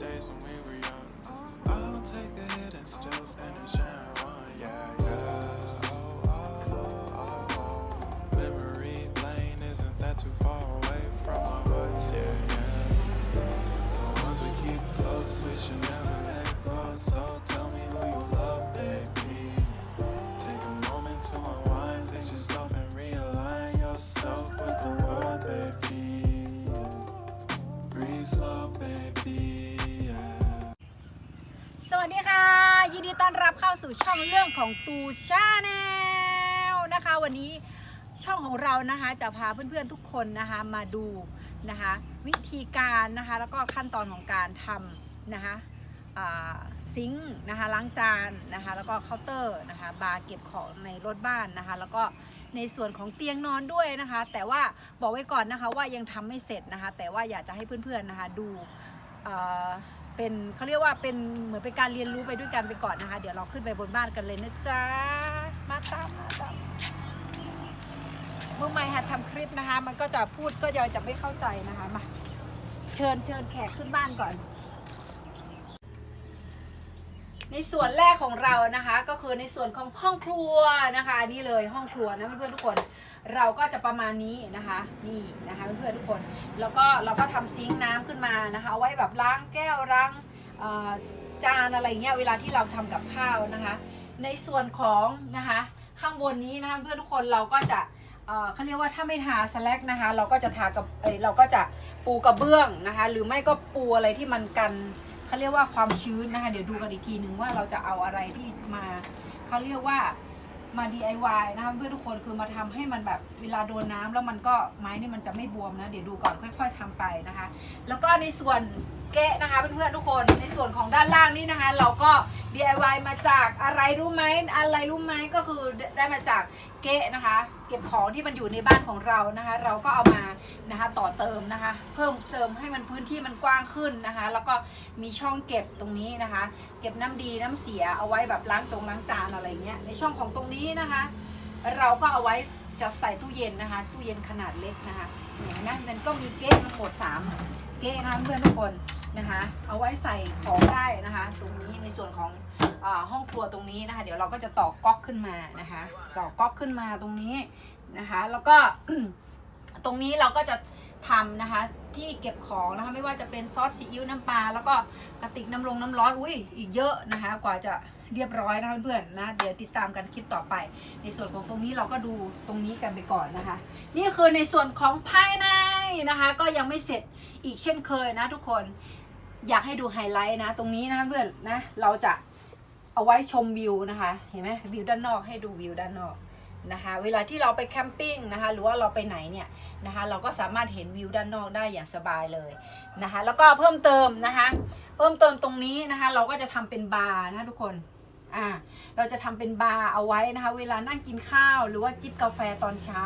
days when we were young. I'll take a hit and still finish and run. Yeah, yeah. Oh, oh, oh, oh. Memory lane isn't that too far away from our hearts? Yeah, yeah. The ones we keep close, we should never let go. So tell me who you love, baby. Take a moment to unwind, fix yourself and realign yourself with the world, baby. วัสดีค่ะ ยินดีต้อนรับเข้าสู่ช่องเรื่องของตูชาแนลนะคะ วันนี้ช่องของเรานะคะจะพาเพื่อนๆทุกคนนะคะมาดูนะคะ วิธีการนะคะแล้วก็ขั้นตอนของการทำนะคะซิงค์นะคะล้างจานนะคะแล้วก็เคาน์เตอร์นะคะบาร์เก็บของในรถบ้านนะคะ แล้วก็ในส่วนของเตียงนอนด้วยนะคะ แต่ว่าบอกไว้ก่อนนะคะว่ายังทำไม่เสร็จนะคะ แต่ว่าอยากจะให้เพื่อนๆนะคะดู เป็นเขาเรียกว่าเป็นเหมือนเป็นการเรียนรู้ไปด้วยกันไปก่อนนะคะ เดี๋ยวเราขึ้นไปบนบ้านกันเลยนะจ๊ะ มาตามมาตามเมื่อไม่หัดทำคลิปนะคะ มันก็จะพูดก็ยอยจะไม่เข้าใจนะคะมาเชิญเชิญแขกขึ้นบ้านก่อน ในส่วนแรกของเรานะคะ ก็คือในส่วนของห้องครัวนะคะนี่เลยห้องครัวนะเพื่อนๆทุกคน เราก็จะประมาณนี้นะคะนี่นะคะเพื่อนๆทุกคน แล้วก็เราก็ทำซิงค์น้ำขึ้นมานะคะเอาไว้แบบล้างแก้วล้างจานอะไรเงี้ยเวลาที่เราทำกับข้าวนะคะ ในส่วนของนะคะข้างบนนี้นะคะเพื่อนทุกคนเราก็จะเออเขาเรียกว่าถ้าไม่ทาสแลกนะคะ เราก็จะทากับเเราก็จะปูกระเบื้องนะคะ หรือไม่ก็ปูอะไรที่มันกัน เขาเรียกว่าความชื้นนะคะ เดี๋ยวดูกันอีกทีหนึ่งว่าเราจะเอาอะไรที่มาเขาเรียกว่ามา DIY นะคะเพื่อนทุกคนคือมาทำให้มันแบบเวลาโดนน้ำแล้วมันก็ไม้นี่มันจะไม่บวมนะ เดี๋ยวดูก่อนค่อย ๆทำไปนะคะ แล้วก็ในส่วน เกะนะคะเพื่อนๆทุกคนในส่วนของด้านล่างนี่นะคะ เราก็ DIY มาจากอะไรรู้ไหมอะไรรู้ไหมก็คือได้มาจากเกะนะคะ เก็บของที่มันอยู่ในบ้านของเรานะคะ เราก็เอามานะคะต่อเติมนะคะ เพิ่มเติมให้มันพื้นที่มันกว้างขึ้นนะคะ แล้วก็มีช่องเก็บตรงนี้นะคะ เก็บน้ำดีน้ำเสียเอาไว้แบบล้างจงล้างจานอะไรเงี้ยในช่องของตรงนี้นะคะ เราก็เอาไว้จะใส่ตู้เย็นนะคะ ตู้เย็นขนาดเล็กนะคะเห็นไหมมันก็มีเก๊ะทั้งหมด3เก๊ะนะคะเพื่อนทุกคน นะคะ เอาไว้ใส่ของได้นะคะ ตรงนี้ในส่วนของอห้องครัวตรงนี้นะคะ เดี๋ยวเราก็จะต่อก๊อกขึ้นมานะคะ ต่อก๊อกขึ้นมาตรงนี้นะคะ แล้วก็ตรงนี้เราก็จะทำนะคะที่เก็บของนะคะไม่ว่าจะเป็นซอสซีอิ๊วน้ำปลาแล้วก็กระติกน้ำลงน้ำร้อนอุ้ยอีกเยอะนะคะ กว่าจะเรียบร้อยนะเพื่อนๆนะเดี๋ยวติดตามกันคลิปต่อไป ในส่วนของตรงนี้เราก็ดูตรงนี้กันไปก่อนนะคะ นี่คือในส่วนของภายในนะคะ ก็ยังไม่เสร็จอีกเช่นเคยนะทุกคน อยากให้ดูไฮไลท์นะ ตรงนี้นะเพื่อนนะ เราจะเอาไว้ชมวิวนะคะ เห็นไหมวิวด้านนอกให้ดูวิวด้านนอกนะคะ เวลาที่เราไปแคมปิ้งนะคะ หรือว่าเราไปไหนเนี่ยนะคะ เราก็สามารถเห็นวิวด้านนอกได้อย่างสบายเลยนะคะ แล้วก็เพิ่มเติมนะคะ เพิ่มเติมตรงนี้นะคะ เราก็จะทำเป็นบาร์นะทุกคนอ่าเราจะทำเป็นบาร์เอาไว้นะคะ เวลานั่งกินข้าวหรือว่าจิบกาแฟตอนเช้า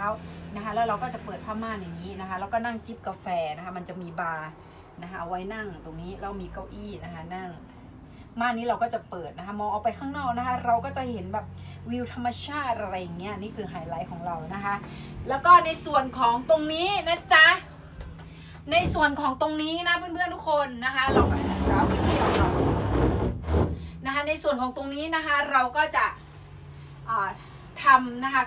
นะคะ แล้วเราก็จะเปิดผ้าม่านอย่างนี้นะคะ แล้วก็นั่งจิบกาแฟนะคะ มันจะมีบาร์ นะคะเอาไว้นั่งตรงนี้เรามีเก้าอี้นะคะนั่งม่านนี้เราก็จะเปิดนะคะมองออกไปข้างนอกนะคะ เราก็จะเห็นแบบวิวธรรมชาติอะไรอย่างเงี้ยนี่คือไฮไลท์ของเรานะคะ แล้วก็ในส่วนของตรงนี้นะจ๊ะในส่วนของตรงนี้นะเพื่อนๆทุกคนนะคะเราเราไปเที่ยวเรานะคะในส่วนของตรงนี้นะคะเราก็จะอ่าทำนะคะ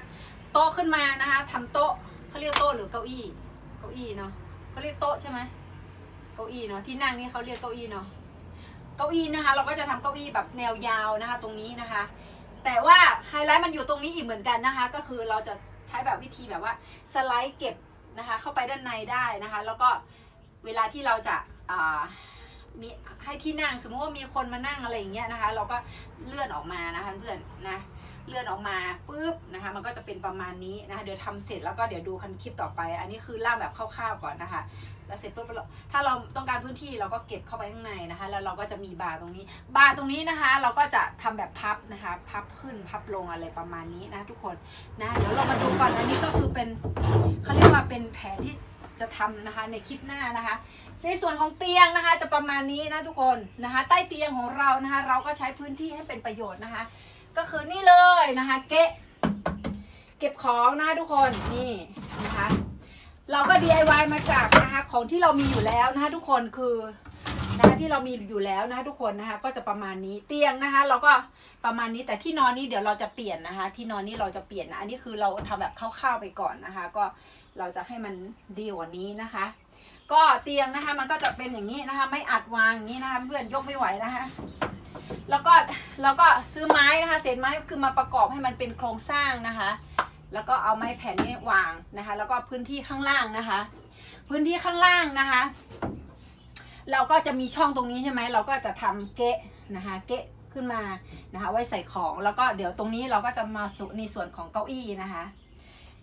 โต๊ะขึ้นมานะคะทำโต๊ะเขาเรียกโต๊ะหรือเก้าอี้เก้าอี้เนาะเขาเรียกโต๊ะใช่ไหม เก้าอี้เนาะที่นั่งนี่เขาเรียกเก้าอี้เนาะเก้าอี้นะคะ เราก็จะทำเก้าอี้แบบแนวยาวนะคะ ตรงนี้นะคะ แต่ว่าไฮไลท์มันอยู่ตรงนี้อีกเหมือนกันนะคะ ก็คือเราจะใช้แบบวิธีแบบว่าสไลด์เก็บนะคะ เข้าไปด้านในได้นะคะ แล้วก็เวลาที่เราจะามีให้ที่นั่งสมมติว่ามีคนมานั่งอะไรอย่างเงี้ยนะคะ เราก็เลื่อนออกมานะคะเพื่อนนะ เลื่อนออกมาปุ๊บนะคะมันก็จะเป็นประมาณนี้นะคะเดี๋ยวทำเสร็จแล้วก็เดี๋ยวดูคันคลิปต่อไป อันนี้คือร่างแบบคร่าวๆก่อนนะคะแล้วเสร็จปุ๊บถ้าเราต้องการพื้นที่เราก็เก็บเข้าไปข้างในนะคะ แล้วเราก็จะมีบาร์ตรงนี้ บาร์ตรงนี้นะคะ เราก็จะทำแบบพับนะคะ พับขึ้นพับลงอะไรประมาณนี้นะทุกคนนะเดี๋ยวเรามาดูก่อนอันนี้ก็คือเป็นเขาเรียกว่าเป็นแผนที่จะทำนะคะในคลิปหน้านะคะ ในส่วนของเตียงนะคะจะประมาณนี้นะทุกคนนะคะ ใต้เตียงของเรานะคะ เราก็ใช้พื้นที่ให้เป็นประโยชน์นะคะ ก็คือนี่เลยนะคะ เกะเก็บของนะคะทุกคนนี่นะคะ เราก็ DIY มาจากนะคะของที่เรามีอยู่แล้วนะคะทุกคนคือนะคะที่เรามีอยู่แล้วนะคะทุกคนนะคะก็จะประมาณนี้เตียงนะคะ เราก็ประมาณนี้แต่ที่นอนนี้เดี๋ยวเราจะเปลี่ยนนะคะ ที่นอนนี้เราจะเปลี่ยนนะอันนี้คือเราทำแบบคร่าวๆไปก่อนนะคะ ก็เราจะให้มันดีกว่านี้นะคะ ก็เตียงนะคะมันก็จะเป็นอย่างนี้นะคะ ไม่อัดวางอย่างนี้นะคะเพื่อนยกไม่ไหวนะคะ แล้วก็เราก็ซื้อไม้นะคะ เศษไม้คือมาประกอบให้มันเป็นโครงสร้างนะคะ แล้วก็เอาไม้แผ่นนี้วางนะคะ แล้วก็พื้นที่ข้างล่างนะคะ พื้นที่ข้างล่างนะคะ เราก็จะมีช่องตรงนี้ใช่ไหมเราก็จะทำเกะนะคะ เกะขึ้นมานะคะ ไว้ใส่ของแล้วก็เดี๋ยวตรงนี้เราก็จะมาสู่ในส่วนของเก้าอี้นะคะ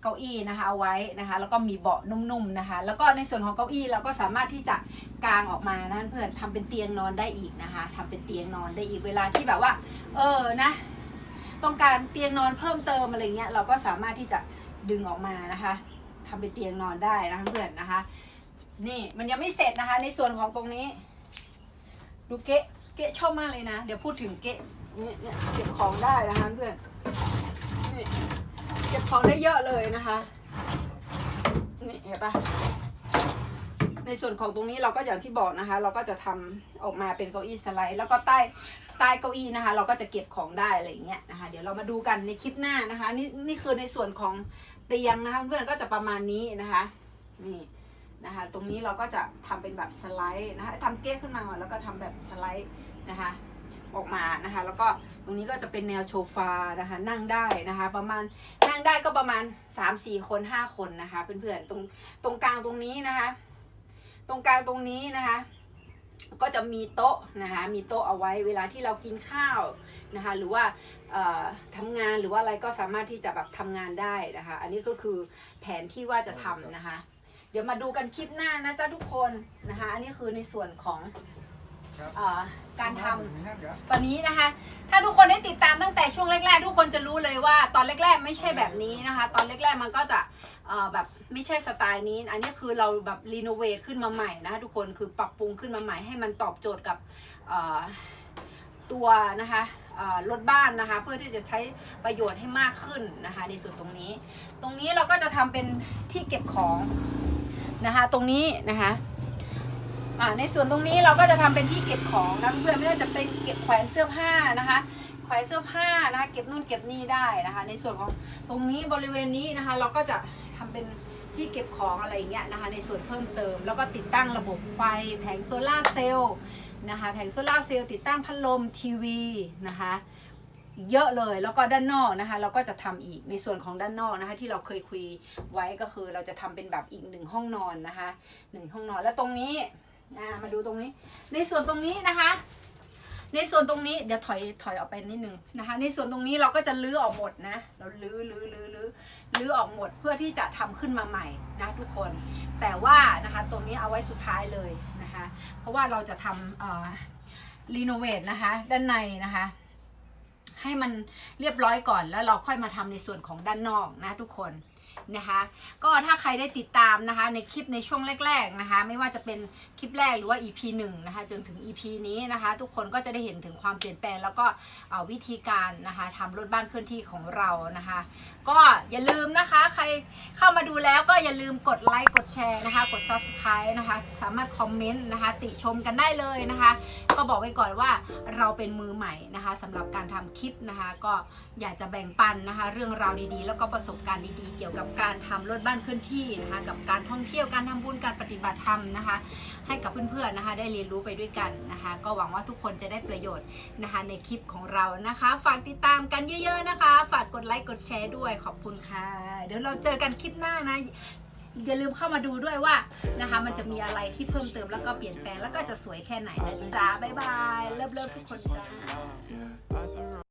เก้าอี้นะคะเอาไว้นะคะ แล้วก็มีเบาะนุ่มๆนะคะ แล้วก็ในส่วนของเก้าอี้เราก็สามารถที่จะกางออกมานะเพื่อนทำเป็นเตียงนอนได้อีกนะคะทำเป็นเตียงนอนได้อีกเวลาที่แบบว่า เออนะ ต้องการเตียงนอนเพิ่มเติมอะไรเงี้ยเราก็สามารถที่จะดึงออกมานะคะทำเป็นเตียงนอนได้นะคะเพื่อนนะคะ นี่มันยังไม่เสร็จนะคะ ในส่วนของตรงนี้ ดูเกะเกะชอบมากเลยนะ เดี๋ยวพูดถึงเกะเนี่ยเก็บของได้นะคะเพื่อนนี่ ก็บของได้เยอะเลยนะคะ นี่เห็นปะในส่วนของตรงนี้เราก็อย่างที่บอกนะคะ เราก็จะทำออกมาเป็นเก้าอี้สไลด์แล้วก็ใต้ใต้เก้าอี้นะคะ เราก็จะเก็บของได้อะไรอย่างเงี้ยนะคะ เดี๋ยวเรามาดูกันในคลิปหน้านะคะ นี่นี่คือในส่วนของเตียงนะคะเพื่อนก็จะประมาณนี้นะคะนี่นะคะ ตรงนี้เราก็จะทำเป็นแบบสไลด์นะคะทำเก้ขึ้นมาก่อนแล้วก็ทำแบบสไลด์นะคะ ออกมานะคะ แล้วก็ตรงนี้ก็จะเป็นแนวโชฟานะคะ นั่งได้นะคะ ประมาณนั่งได้ก็ประมาณ 3-4 คน 5 คนนะคะเพื่อนๆตรงตรงกลางตรงนี้นะคะ ตรงกลางตรงนี้นะคะก็จะมีโต๊ะนะคะ มีโต๊ะเอาไว้เวลาที่เรากินข้าวนะคะ หรือว่าเอ่อทำงานหรือว่าอะไรก็สามารถที่จะแบบทำงานได้นะคะ อันนี้ก็คือแผนที่ว่าจะทำนะคะ เดี๋ยวมาดูกันคลิปหน้านะจ๊ะทุกคนนะคะ อันนี้คือในส่วนของ เออการทำมีนั่นเหรอตอนนี้นะคะ ถ้าทุกคนได้ติดตามตั้งแต่ช่วงแรกๆ ทุกคนจะรู้เลยว่าตอนแรกๆ ไม่ใช่แบบนี้นะคะ ตอนแรกๆ มันก็จะเอ่อแบบไม่ใช่สไตล์นี้ อันนี้คือเราแบบรีโนเวทขึ้นมาใหม่นะคะทุกคนคือปรับปรุงขึ้นมาใหม่ให้มันตอบโจทย์กับเอ่อตัวนะคะเอ่อรถบ้านนะคะ เพื่อที่จะใช้ประโยชน์ให้มากขึ้นนะคะ ในส่วนตรงนี้ ตรงนี้เราก็จะทำเป็นที่เก็บของนะคะ ตรงนี้นะคะ อ่าในส่วนตรงนี้เราก็จะทำเป็นที่เก็บของนะเพื่อนไม่ว่าจะเป็นเก็บแขวนเสื้อผ้านะคะแขวนเสื้อผ้านะคะเก็บนู่นเก็บนี่ได้นะคะ ในส่วนของตรงนี้บริเวณนี้นะคะ เราก็จะทำเป็นที่เก็บของอะไรอย่างเงี้ยนะคะ ในส่วนเพิ่มเติม แล้วก็ติดตั้งระบบไฟแผงโซลาเซลล์นะคะแผงโซลาเซลล์ติดตั้งพัดลมทีวีนะคะเยอะเลยแล้วก็ด้านนอกนะคะ เราก็จะทำอีกในส่วนของด้านนอกนะคะ ที่เราเคยคุยไว้ก็คือเราจะทำเป็นแบบอีกหนึ่งห้องนอนนะคะหนึ่งห้องนอนแล้วตรงนี้ อ่ามาดูตรงนี้ ในส่วนตรงนี้นะคะ ในส่วนตรงนี้เดี๋ยวถอยถอยออกไปนิดนึงนะคะ ในส่วนตรงนี้เราก็จะลื้อออกหมดนะ เราลื้อลื้อลื้อลื้อลื้อออกหมดเพื่อที่จะทำขึ้นมาใหม่นะทุกคน แต่ว่านะคะตรงนี้เอาไว้สุดท้ายเลยนะคะ เพราะว่าเราจะทำรีโนเวทนะคะ ด้านในนะคะให้มันเรียบร้อยก่อนแล้วเราค่อยมาทำในส่วนของด้านนอกนะทุกคน นะคะ ก็ถ้าใครได้ติดตามนะคะ ในคลิปในช่วงแรก ๆนะคะ ไม่ว่าจะเป็นคลิปแรกหรือว่า EP 1นะคะจนถึง EP นี้นะคะ ทุกคนก็จะได้เห็นถึงความเปลี่ยนแปลง แล้วก็วิธีการนะคะทำรถบ้านเคลื่อนที่ของเรานะคะ ก็อย่าลืมนะคะ ใครเข้ามาดูแล้วก็อย่าลืมกดไลค์กดแชร์นะคะ กด Subscribe นะคะ สามารถคอมเมนต์นะคะ ติชมกันได้เลยนะคะ ก็บอกไว้ก่อนว่าเราเป็นมือใหม่นะคะสำหรับการทำคลิปนะคะ ก็อยากจะแบ่งปันนะคะ เรื่องราวดีๆ แล้วก็ประสบการณ์ดีๆ เกี่ยวกับการทำรถบ้านเคลื่อนที่นะคะ กับการท่องเที่ยวการทำบุญการปฏิบัติธรรมนะคะ ให้กับเพื่อนๆนะคะ ได้เรียนรู้ไปด้วยกันนะคะ ก็หวังว่าทุกคนจะได้ประโยชน์นะคะ ในคลิปของเรานะคะ ฝากติดตามกันเยอะ ๆนะคะ ฝากกดไลค์กดแชร์ด้วยขอบคุณค่ะ เดี๋ยวเราเจอกันคลิปหน้านะอย่าลืมเข้ามาดูด้วยว่านะคะ มันจะมีอะไรที่เพิ่มเติมแล้วก็เปลี่ยนแปลงแล้วก็จะสวยแค่ไหนนะจ๊ะบ๊ายบายเลิฟๆทุกคนจ้า